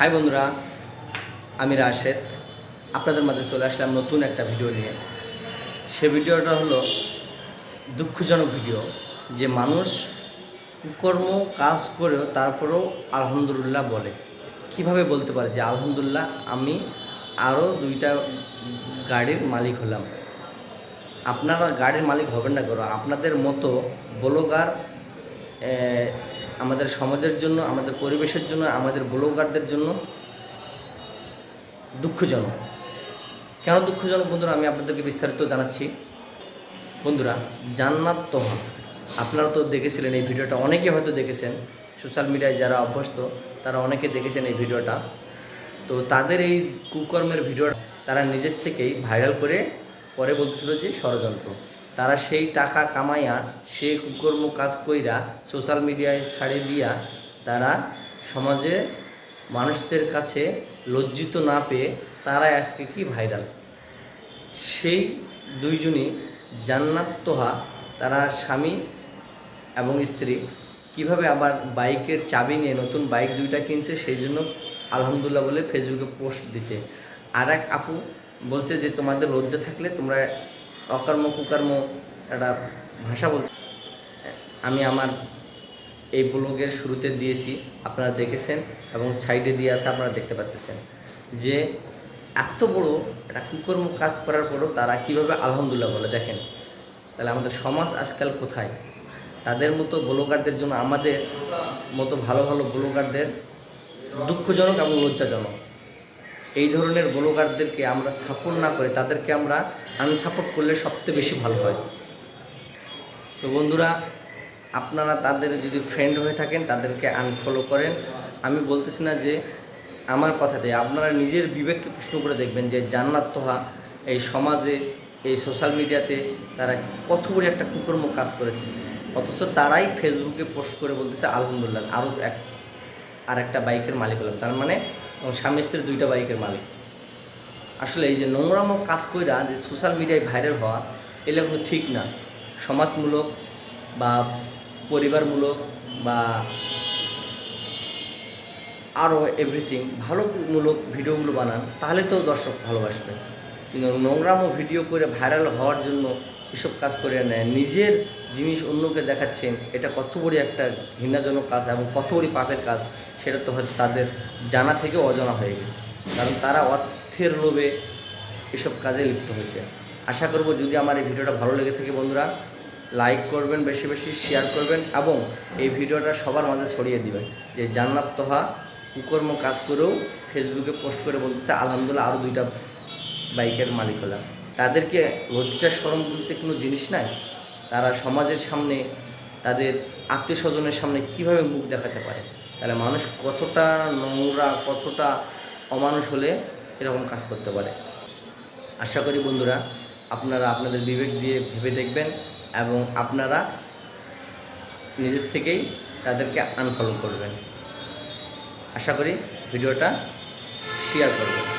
High বন্ধুরা, আমি রাশেদ। আপনাদের মাঝে চলে আসলাম নতুন একটা ভিডিও নিয়ে। সে ভিডিওটা হলো দুঃখজনক ভিডিও, যে মানুষ কুকর্ম কাজ করেও তারপরেও আলহামদুলিল্লাহ বলে। কীভাবে বলতে পারে যে আলহামদুলিল্লাহ, আমি আরও দুইটা গাড়ির মালিক হলাম। আপনারা গাড়ির মালিক হবেন না করো আপনাদের মতো ব্লগার আমাদের সমাজের জন্য, আমাদের পরিবেশের জন্য, আমাদের ব্লগারদের জন্য দুঃখজনক। কেন দুঃখজনক বন্ধুরা? আমি আপনাদেরকে বিস্তারিত জানাচ্ছি। বন্ধুরা, জান্নাত তোহা। আপনারা তো দেখেছিলেন এই ভিডিওটা, অনেকে হয়তো দেখেছেন। সোশ্যাল মিডিয়ায় যারা অভ্যস্ত, তারা অনেকে দেখেছেন এই ভিডিওটা। তো তাদের এই কুকর্মের ভিডিও তারা নিজের থেকেই ভাইরাল করে পরে বলতেছিল যে ষড়যন্ত্র। তারা সেই টাকা কামাইয়া সে কুকর্ম কাজ কইরা সোশ্যাল মিডিয়ায় ছাড়ে দিয়া তারা সমাজে মানুষদের কাছে লজ্জিত না পেয়ে তারাই আজকে কি ভাইরাল সেই দুইজনই জান্নাত তোহা, তারা স্বামী এবং স্ত্রী। কীভাবে আবার বাইকের চাবি নিয়ে নতুন বাইক দুইটা কিনছে, সেই জন্য আলহামদুলিল্লাহ বলে ফেসবুকে পোস্ট দিছে। আর এক আপু বলছে যে, তোমাদের লজ্জা থাকলে তোমরা অকর্ম কুকর্ম একটা ভাষা বলছে। আমি আমার এই ব্লগের শুরুতে দিয়েছি, আপনারা দেখেছেন, এবং সাইডে দিয়ে আছে, আপনারা দেখতে পাচ্ছেন যে এত বড় একটা কুকর্ম কাজ করার পরও তারা কীভাবে আলহামদুলিল্লাহ বলে, দেখেন। তাহলে আমাদের সমাজ আজকাল কোথায়? তাদের মতো ব্লগারদের জন্য, আমাদের মতো ভালো ভালো ব্লগারদের দুঃখজনক এবং লজ্জাজনক। এই ধরনের ব্লগারদেরকে আমরা সাপোর্ট না করে, তাদেরকে আমরা আনসাপোর্ট করলে সবচেয়ে বেশি ভালো হয়। তো বন্ধুরা, আপনারা তাদের যদি ফ্রেন্ড হয়ে থাকেন, তাদেরকে আনফলো করেন। আমি বলতেছি না যে আমার কথাতে, আপনারা নিজের বিবেককে প্রশ্ন করে দেখবেন যে জান্নাত তোহা এই সমাজে, এই সোশ্যাল মিডিয়াতে তারা কত বড় একটা কুকর্ম কাজ করেছে। অথচ তারাই ফেসবুকে পোস্ট করে বলতেছে, আলহামদুলিল্লাহ আরও এক আর একটা বাইকের মালিক হলাম। তার মানে স্বামী স্ত্রীর দুইটা বাইকের মালিক। আসলে এই যে নোংরামো কাজ কইরা যে সোশ্যাল মিডিয়ায় ভাইরাল হওয়া এগুলো কিন্তু ঠিক না। সমাজমূলক বা পরিবারমূলক বা আরও এভরিথিং ভালোমূলক ভিডিওগুলো বানান, তাহলে তো দর্শক ভালোবাসবে। কিন্তু নোংরামো ভিডিও করে ভাইরাল হওয়ার জন্য এসব কাজ করে নেয়। নিজের জিনিস অন্যকে দেখাচ্ছেন, এটা কত বড় একটা ঘৃণাজনক কাজ এবং কত বড় পাপের কাজ, সেটা তো হয়তো তাদের জানা থেকে অজানা হয়ে গেছে। কারণ তারা অর্থের লোভে এসব কাজে লিপ্ত হয়েছে। আশা করব যদি আমার এই ভিডিওটা ভালো লেগে থাকে বন্ধুরা, লাইক করবেন, বেশি বেশি শেয়ার করবেন এবং এই ভিডিওটা সবার মাঝে ছড়িয়ে দিবেন। যে জান্নাত তোহা কুকর্ম কাজ করেও ফেসবুকে পোস্ট করে বলতেছে, আলহামদুলিল্লাহ আরও দুইটা বাইকের মালিক হলাম। তাদেরকে লজ্জা সরম বলতে কোনো জিনিস নাই। তারা সমাজের সামনে, তাদের আত্মীয় স্বজনের সামনে কীভাবে মুখ দেখাতে পারে? তাহলে মানুষ কতটা নোংরা, কতটা অমানুষ হলে এরকম কাজ করতে পারে। আশা করি বন্ধুরা, আপনারা আপনাদের বিবেক দিয়ে ভেবে দেখবেন এবং আপনারা নিজের থেকেই তাদেরকে আনফলো করবেন। আশা করি ভিডিওটা শেয়ার করবেন।